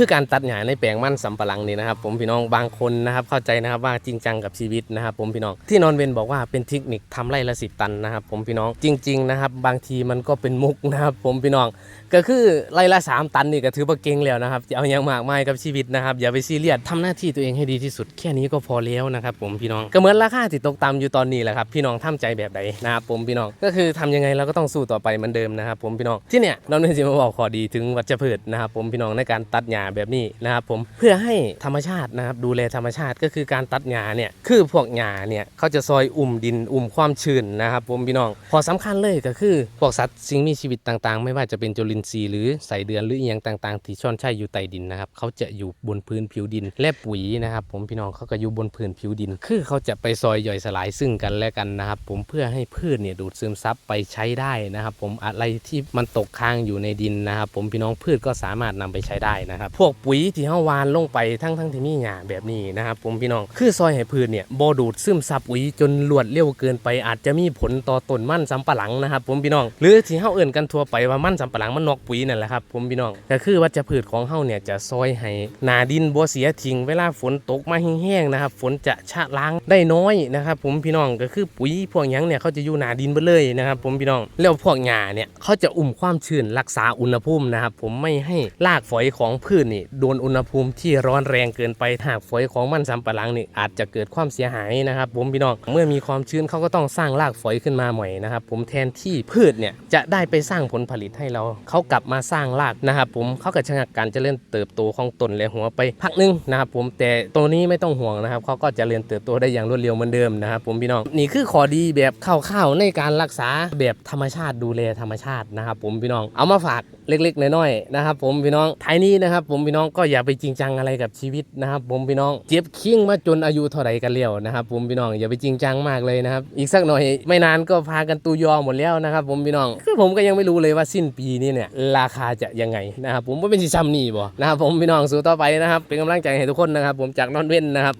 คือการตัดหญ้าในแปลงมันสำปะหลังนี่นะครับ ผมพี่น้องบางคนนะครับเข้าใจนะครับว่าจริงจังกับชีวิตนะครับ ผมพี่น้องที่นอนเวนบอกว่าเป็นเทคนิคทำไร่ละสิบตันนะครับ ผมพี่น้องจริง ๆ นะครับ บางทีมันก็เป็นมุกนะครับ ผมพี่น้องก็คือไร่ละสามตันนี่ก็ถือว่าเก่งแล้วนะครับจะเอาอย่างมากมายกับชีวิตนะครับอย่าไปซีเรียสทำหน้าที่ตัวเองให้ดีที่สุด แค่นี้ก็พอแล้วนะครับ ผมพี่น้องก็เหมือนราคาที่ตกต่ำอยู่ตอนนี้แหละครับพี่น้องทำใจแบบใดนะครับผมพี่น้องก็คือทำยังไงเราก็ต้องสู้ต่อไปเหมือนเดิมนะครับ ผมพี่น้องที่เนี่ยนองเนจะมาบอกขอดีถึงวัชพืชนะครับผมพี่น้องในการตัดหญ้าแบบนี้นะครับผมเพื่อให้ธรรมชาตินะครับดูแลธรรมชาติก็คือการตัดหญ้าเนี่ยคือพวกหญ้าเนี่ยเขาจะซอยอุ่มดินอุ่มความชื้นนะครับผมพี่น้องพอสำคัญเลยก็คือพวกสัตว์สิ่งมีชีวิตต่างๆ ไม่ว่าจะเป็นจุลินทรีย์หรือไสเดือนหรืออหย่างต่างๆ ที่ช่อนใช่อยู่ใต้ดินนะครับเขาจะอยู่บนพื้นผิวดิน และปุ๋ยนะครับผมพี่น้องเขาก็อยู่บนพื้นผิวดิน คือเขาจะไปซอยย่อยสลายซึ่งกันและกันนะครับผมเพื่อให้พืชเนี่ยดูดซึมซับไปใช้ได้นะครับผมอะไรที่มันตกค้างอยู่ในดินนะครับผมพี่น้องพืชก็สามารถนำไปใช้ได้นะครับพวกปุ๋ยที่เฮาวานลงไปทั้งทั้งๆที่มีหญ้าแบบนี้นะครับผมพี่น้องคือซอยให้พืชเนี่ยบ่ดูดซึมซับปุ๋ยจนรวดเร็วเกินไปอาจจะมีผลต่อต้นมันสำปะหลังนะครับผมพี่น้อง หรือที่เฮาเอิ่นกันทั่วไปว่ามันสำปะหลังมันนอกปุ๋ยนั่นแหละครับผมพี่น้องก็คือวัชพืชของเฮาเนี่ยจะซอยให้หนาดินบ่เสียทิ้งเวลาฝนตกมาแห้งๆนะครับฝนจะชะล้างได้น้อยนะครับผมพี่น้องก็คือปุ๋ยพวกหยังเนี่ยเขาจะอยู่หนาดินไปเลยนะครับผมพี่น้องแล้วพวกหญ้าเนี่ยเขาจะอุ่มความชื้นรักษาอุณหภูมินะครับผมไม่ให้รากฝอยของพืชนี่โดนอุณหภูมิที่ร้อนแรงเกินไปหากฝอยของมันสำปะหลังนี่อาจจะเกิดความเสียหายนะครับผมพี่น้องเมื่อมีความชื้นเขาก็ต้องสร้างรากฝอยขึ้นมาใหม่นะครับผมแทนที่พืชเนี่ยจะได้ไปสร้างผลผลิตให้เราเขากลับมาสร้างรากนะครับผมเขาก็ชะงักการเจริญเติบโตของต้นและหัวไปพักนึงนะครับผมแต่ตัวนี้ไม่ต้องห่วงนะครับเขาก็จะเจริญเติบโตได้อย่างรวดเร็วเหมือนเดิมนะครับผมพี่น้องนี่คือข้อดีแบบคร่าวๆในการรักษาแบบธรรมชาติดูแลธรรมชาตินะครับผมพี่น้องเอามาฝาก เล็กๆน้อยๆนะครับ ผมพี่น้องท้ายนี้นะครับ ผมพี่น้องก็อย่าไปจริงจังอะไรกับชีวิตนะครับ ผมพี่น้องเจ็บเคียงมาจนอายุเท่าไหร่กันแล้วนะครับ ผมพี่น้องอย่าไปจริงจังมากเลยนะครับ อีกสักหน่อยไม่นานก็พากันตูยอหมดแล้วนะครับ ผมพี่น้องคือผมก็ยังไม่รู้เลยว่าสิ้นปีนี้เนี่ยราคาจะยังไงนะครับ ผมว่าเป็นสิซ้ำนี่บ่นะครับผมพี่น้องสู้ต่อไปนะครับ เป็นกำลังใจให้ทุกคนนะครับ ผมจากนอนเว้นนะครับ